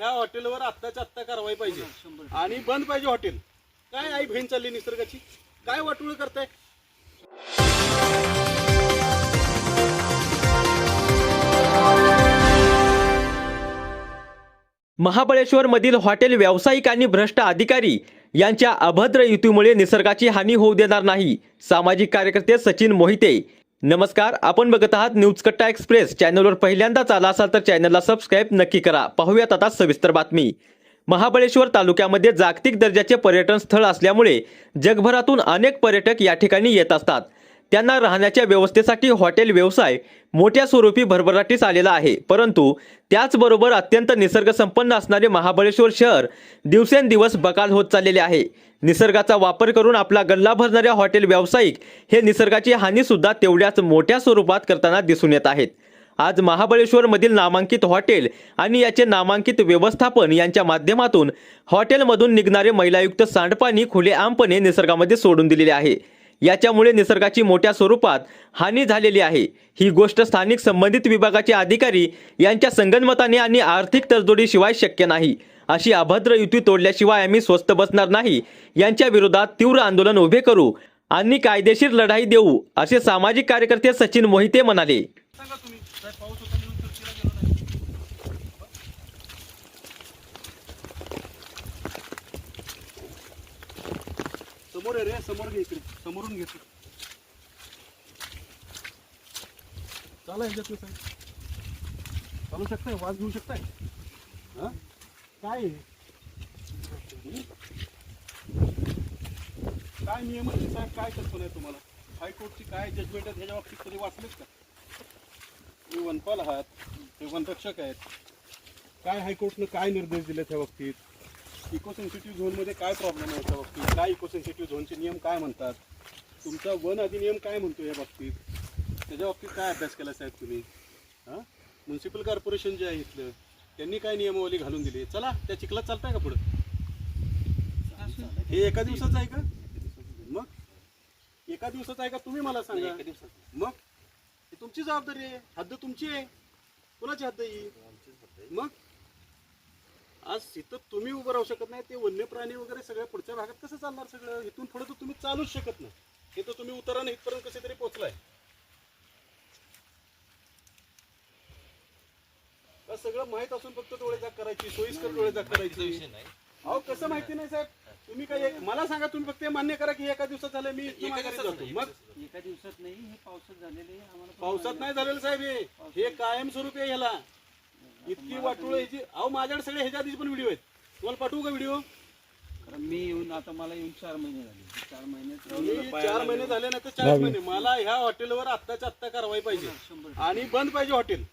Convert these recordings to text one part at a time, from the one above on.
ह्या हॉटेलवर आत्ताच्या आत्ता कारवाई पाहिजे. आणि बंद पाहिजे हॉटेल. काय आई बहीण चालली निसर्गाची? काय वाटोळ करताय? महाबळेश्वरमधील हॉटेल व्यावसायिक आणि भ्रष्ट अधिकारी यांच्या अभद्र युतीमुळे निसर्गाची हानी होऊ देणार नाही. सामाजिक कार्यकर्ते सचिन मोहिते नमस्कार आपण बघत आहात न्यूज कट्टा एक्सप्रेस. चॅनलवर पहिल्यांदाच आला असाल तर चॅनलला सबस्क्राईब नक्की करा. पाहूयात आता सविस्तर बातमी. महाबळेश्वर तालुक्यामध्ये जागतिक दर्जाचे पर्यटन स्थळ असल्यामुळे जगभरातून अनेक पर्यटक या ठिकाणी येत असतात. त्यांना राहण्याच्या व्यवस्थेसाठी हॉटेल व्यवसाय मोठ्या स्वरूपी भरभराटीस आलेला आहे. परंतु त्याचबरोबर अत्यंत निसर्गसंपन्न असणारे महाबळेश्वर शहर दिवसेंदिवस बकाल होत चाललेले आहे. निसर्गाचा वापर करून आपला गल्ला भरणाऱ्या हॉटेल व्यावसायिक हे निसर्गाची हानीसुद्धा तेवढ्याच मोठ्या स्वरूपात करताना दिसून येत आहेत. आज महाबळेश्वरमधील नामांकित हॉटेल आणि याचे नामांकित व्यवस्थापन यांच्या माध्यमातून हॉटेलमधून निघणारे मैलायुक्त सांडपाणी खुलेआमपणे निसर्गामध्ये सोडून दिलेले आहे. याच्यामुळे निसर्गाची मोठ्या स्वरूपात हानी झालेली आहे. ही गोष्ट स्थानिक संबंधित विभागाचे अधिकारी यांच्या संगनमताने आणि आर्थिक तडजोडीशिवाय शक्य नाही. अशी अभद्र युती तोडल्याशिवाय आम्ही स्वस्त बसणार नाही. यांच्या विरोधात तीव्र आंदोलन उभे करू. आणि कायदेशीर लढाई देऊ असे सामाजिक कार्यकर्ते सचिन मोहिते म्हणाले. समोर रे समोर घे इकडे समोरून घेतो चाला ह्याच्यात साहेब. चालू शकताय वाज घेऊ शकताय. हा? काय काय नियम आहे साहेब? काय कल्पना आहे तुम्हाला? हायकोर्टची काय जजमेंट आहे ह्याच्या बाबतीत कधी वाचलेत का? तुम्ही वनपाल आहात ते वनरक्षक आहेत. काय हायकोर्टनं काय निर्देश दिले त्या बाबतीत? इको सेन्सिटिव्ह झोनमध्ये काय प्रॉब्लेम आहे त्या बाबतीत? काय इको सेन्सिटिव्ह झोनचे नियम काय म्हणतात? तुमचा वन अधिनियम काय म्हणतो या बाबतीत? त्याच्या बाबतीत काय अभ्यास केला साहेब तुम्ही? हां? म्युन्सिपल कॉर्पोरेशन जे आहे इथलं त्यांनी काय नियमावली घालून दिली? चला त्या चिखलात चालताय का पुढं? हे एका दिवसाचं आहे का? मग? एका दिवसाचं आहे का? तुम्ही मला सांगा. मग? ही तुमची जबाबदारी आहे. हद्द तुमची आहे. कोणाची हद्द ही? मग? आज इथं तुम्ही उभं राहू शकत नाही ते वन्य प्राणी वगैरे सगळ्या पुढच्या भागात कसं चालणार सगळं? इथून पुढे तर तुम्ही चालूच शकत नाही. हे तर तुम्ही उतरानं इथपर्यंत कसे तरी पोहोचलाय. का सगळं माहीत असून फक्त डोळे जाग करायची सोयीस्कर डोळे जाग करायची. अहो कसं माहिती नाही साहेब? तुम्ही काय एक- मला सांगा तुम्ही फक्त हे मान्य करा की एका दिवसात झालं मी इथनं माघारी जातो. मग? एका दिवसात नाही हे पावसात झालेले आम्हाला पावसात नाही झालेलं साहेब हे. हे कायमस्वरूपी आहे ह्याला इतकी वाटोळ ह्याची अहो माझ्याकडे सगळे ह्याच्या आधीच पण व्हिडिओ आहेत. तुम्हाला पाठवू का व्हिडिओ? कारण मी येऊन आता मला येऊन चार महिने झाले. चार महिन्यात मी चार महिने झाले ना तर चार महिने. मला ह्या हॉटेलवर आत्ताच्या आत्ता कारवाई पाहिजे. आणि बंद पाहिजे हॉटेल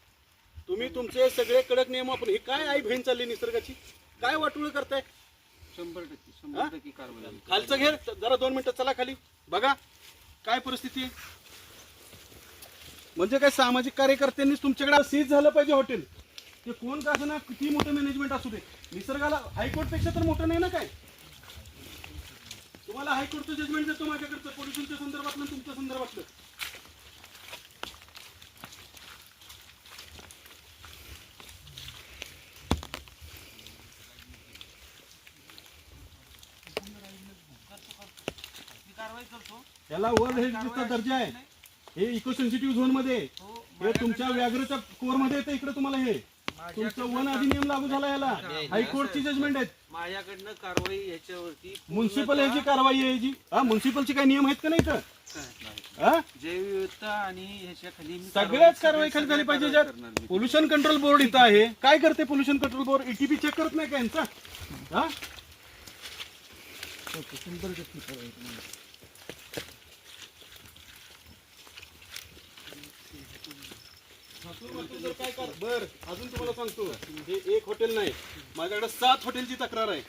तुम्ही तुमचे सगळे कडक नियम आपण हे काय आई बहीण चालली निसर्गाची? काय वाटोळ करताय? शंभर टक्के शंभर टक्के कारवाई. खालचं घेर जरा दोन मिनिटं चला खाली. बघा काय परिस्थिती आहे? म्हणजे काय सामाजिक कार्यकर्त्यांनीच तुमच्याकडे सीज झालं पाहिजे हॉटेल ते कोण का असं ना किती मोठं मॅनेजमेंट असू दे. निसर्गाला हायकोर्टपेक्षा तर मोठं नाही ना काय? तुम्हाला हायकोर्टचं जजमेंट देतो माझ्याकडचं पोल्युशनच्या संदर्भातलं आणि तुमच्या संदर्भातलं. याला वर्ल्ड हेरिटेजचा दर्जा आहे. हे इको सेन्सिटिव्ह झोनमध्ये आहे. हे तुमच्या व्याघ्रच्या कोरमध्ये येतं इकडे तुम्हाला हे. तुमचं वन अधिनियम लागू झाला याला. हायकोर्टची जजमेंट आहेत माझ्याकडनं कारवाई याच्यावरती म्युन्सिपल ह्याची कारवाई आहे जी. हा म्युन्सिपलचे काही नियम आहेत का नाही तर हा? जैवविविधता आणि ह्याच्या खाली मी सगळ्याच कारवाई खाली झाली पाहिजे ज्यात. पोल्युशन कंट्रोल बोर्ड इथं आहे. काय करते pollution control board ETP check करत नाही का यांचा? हा? बर अजून तुम्हाला सांगतो. हे एक हॉटेल नाही. माझ्याकडे सात हॉटेलची तक्रार आहे.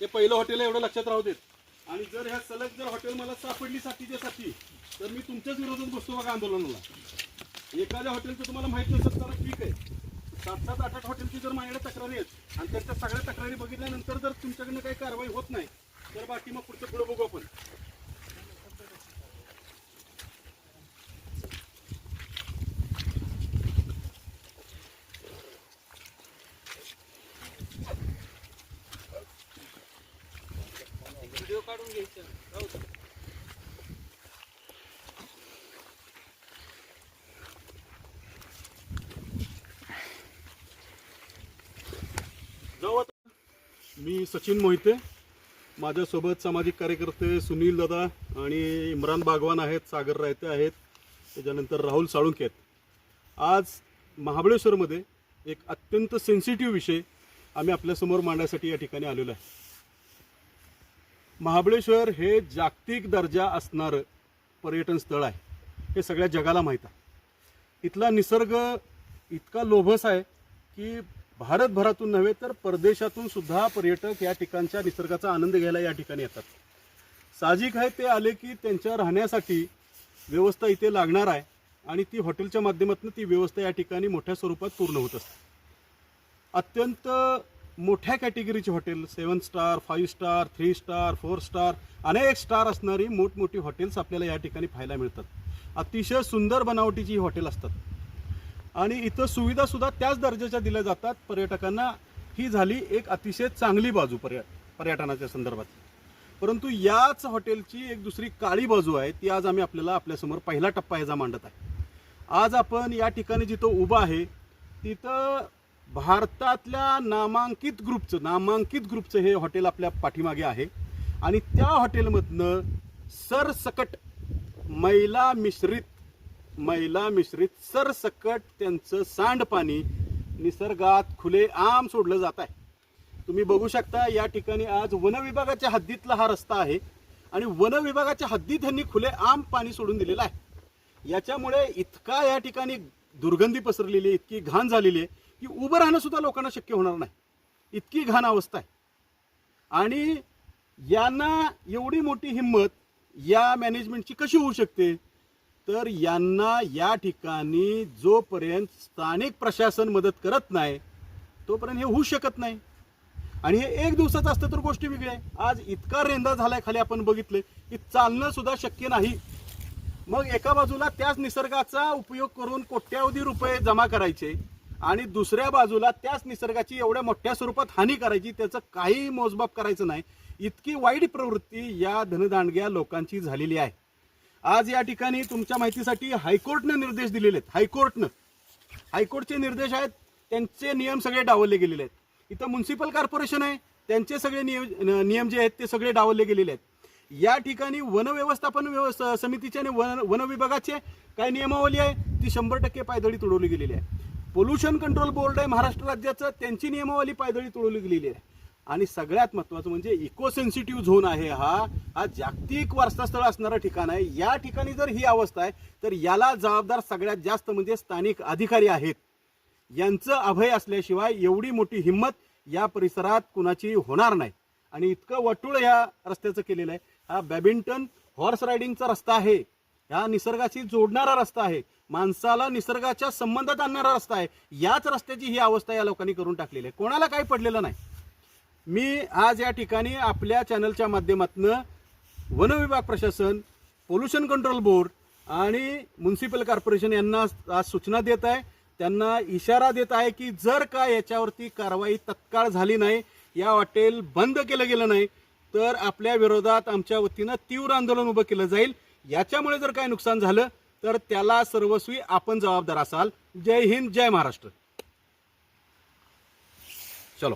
हे पहिलं हॉटेल आहे एवढं लक्षात राहू देत. आणि जर ह्या सलग जर हॉटेल मला सापडली साठीच्या साठी तर मी तुमच्याच विरोधात बसतो बघा आंदोलनाला. एखाद्या हॉटेलचं तुम्हाला माहीत नसेल तर ठीक आहे. सात सात आठ आठ हॉटेलची जर माझ्याकडे तक्रारी आहेत आणि त्यांच्या सगळ्या तक्रारी बघितल्यानंतर जर तुमच्याकडनं काही कारवाई होत नाही तर बाकी मग पुढचं पुढे बघू आपण काढून घ्यायचं राहू दे. जाऊ आता मी सचिन मोहिते. माझ्यासोबत सामाजिक कार्यकर्ते सुनील दादा आणि इम्रान बागवान आहेत सागर रायते आहेत त्याच्यानंतर राहुल साळुंके आहेत. आज महाबळेश्वरमध्ये एक अत्यंत सेन्सिटिव्ह विषय आम्ही आपल्यासमोर मांडण्यासाठी या ठिकाणी आलेलो आहे. महाबळेश्वर हे जागतिक दर्जा असणारं पर्यटन स्थळ आहे. हे सगळ्या जगाला माहीत आहे. इथला निसर्ग इतका लोभस आहे की भारतभरातून नव्हे तर परदेशातून सुद्धा पर्यटक या ठिकाणच्या निसर्गाचा आनंद घ्यायला या ठिकाणी येतात. साहजिक आहे ते आले की त्यांच्या राहण्यासाठी व्यवस्था इथे लागणार आहे आणि ती हॉटेलच्या माध्यमातून ती व्यवस्था या ठिकाणी मोठ्या स्वरूपात पूर्ण होत असते. अत्यंत मोठ्या कॅटेगरीची hotel seven star five star three star four star अनेक स्टार असणारी मोठमोठी हॉटेल्स आपल्याला या ठिकाणी पाहायला मिळतात. अतिशय सुंदर बनावटीची ही हॉटेल असतात. आणि इथं सुविधासुद्धा त्याच दर्जाच्या दिल्या जातात. पर्यटकांना ही झाली एक अतिशय चांगली बाजू पर्य पर्यटनाच्या संदर्भात. परंतु याच हॉटेलची एक दुसरी काळी बाजू आहे ती आज आम्ही आपल्याला आपल्यासमोर पहिला टप्पा ह्याचा मांडत आहे. आज आपण या ठिकाणी जिथं उभं आहे तिथं भारतातल्या नामांकित ग्रुपचं नामांकित ग्रुपचं हे हॉटेल आपल्या पाठीमागे आहे. आणि त्या हॉटेलमधनं सरसकट मैला मिश्रित मैला मिश्रित सरसकट त्यांचं सांडपाणी निसर्गात खुले आम सोडलं जात आहे. तुम्ही बघू शकता या ठिकाणी आज वनविभागाच्या हद्दीतला हा रस्ता आहे. आणि वनविभागाच्या हद्दीत त्यांनी खुले आम पाणी सोडून दिलेलं आहे. याच्यामुळे इतका या ठिकाणी दुर्गंधी पसरलेली आहे इतकी घाण झालेली आहे. की उभं राहणं सुद्धा लोकांना शक्य होणार नाही. इतकी घाण अवस्था आहे. आणि यांना एवढी मोठी हिंमत या मॅनेजमेंटची कशी होऊ शकते? तर यांना या ठिकाणी जोपर्यंत स्थानिक प्रशासन मदत करत नाही तोपर्यंत हे होऊ शकत नाही. आणि हे एक दिवसाचं असतं तर गोष्टी वेगळी आहे. आज इतका रेंदा झालाय खाली आपण बघितलं की चालणं सुद्धा शक्य नाही. मग एका बाजूला त्याच निसर्गाचा उपयोग करून कोट्यावधी रुपये जमा करायचे. आणि दुसऱ्या बाजूला त्याच निसर्गाची एवढ्या मोठ्या स्वरूपात हानी करायची त्याचं काही मोजमाप करायचं नाही. इतकी वाईट प्रवृत्ती या धनदांडग्या लोकांची झालेली आहे. आज या ठिकाणी तुमच्या माहितीसाठी हायकोर्टनं निर्देश दिलेले आहेत. हायकोर्टनं. हायकोर्टचे निर्देश आहेत त्यांचे नियम सगळे डावलले गेलेले आहेत. इथं म्युन्सिपल कॉर्पोरेशन आहे त्यांचे सगळे नियम नियम जे आहेत ते सगळे डावलले गेलेले आहेत. या ठिकाणी वनव्यवस्थापन व्यव- समितीचे आणि वन वन विभागाचे काय नियमावली आहे ती शंभर टक्के पायदळी तुडवली गेलेली आहे. पोल्युशन कंट्रोल बोर्ड आहे महाराष्ट्र राज्याचं. त्यांची नियमावली पायदळी तुळवली गेलेली आहे. आणि सगळ्यात महत्त्वाचं म्हणजे इको सेन्सिटिव्ह झोन आहे हा. हा जागतिक वारसास्थळ असणारं ठिकाण आहे. या ठिकाणी जर ही अवस्था आहे तर याला जबाबदार सगळ्यात जास्त म्हणजे स्थानिक अधिकारी आहेत. यांचं अभय असल्याशिवाय एवढी मोठी हिंमत या परिसरात कुणाची होणार नाही. आणि इतकं वटूळ ह्या रस्त्याचं केलेलं आहे. हा बॅडमिंटन हॉर्स रायडिंगचा रस्ता आहे. हा निसर्गाशी जोडणारा रस्ता आहे. माणसाला निसर्गाच्या संबंधात आणणारा रस्ता आहे. याच रस्त्याची ही अवस्था या लोकांनी करून टाकलेली आहे. कोणाला काही पडलेलं नाही. मी आज या ठिकाणी आपल्या चॅनलच्या माध्यमातून वन विभाग प्रशासन पोल्युशन कंट्रोल बोर्ड आणि म्युन्सिपल कॉर्पोरेशन यांना आज सूचना देत आहे. त्यांना इशारा देत आहे की जर का याच्यावरती कारवाई तत्काळ झाली नाही या हॉटेल बंद केलं गेलं नाही तर आपल्या विरोधात आमच्या वतीनं तीव्र आंदोलन उभं केलं जाईल. याच्यामुळे जर काय नुकसान झालं तर त्याला सर्वस्वी आपण जबाबदार असाल. जय हिंद जय महाराष्ट्र. चलो.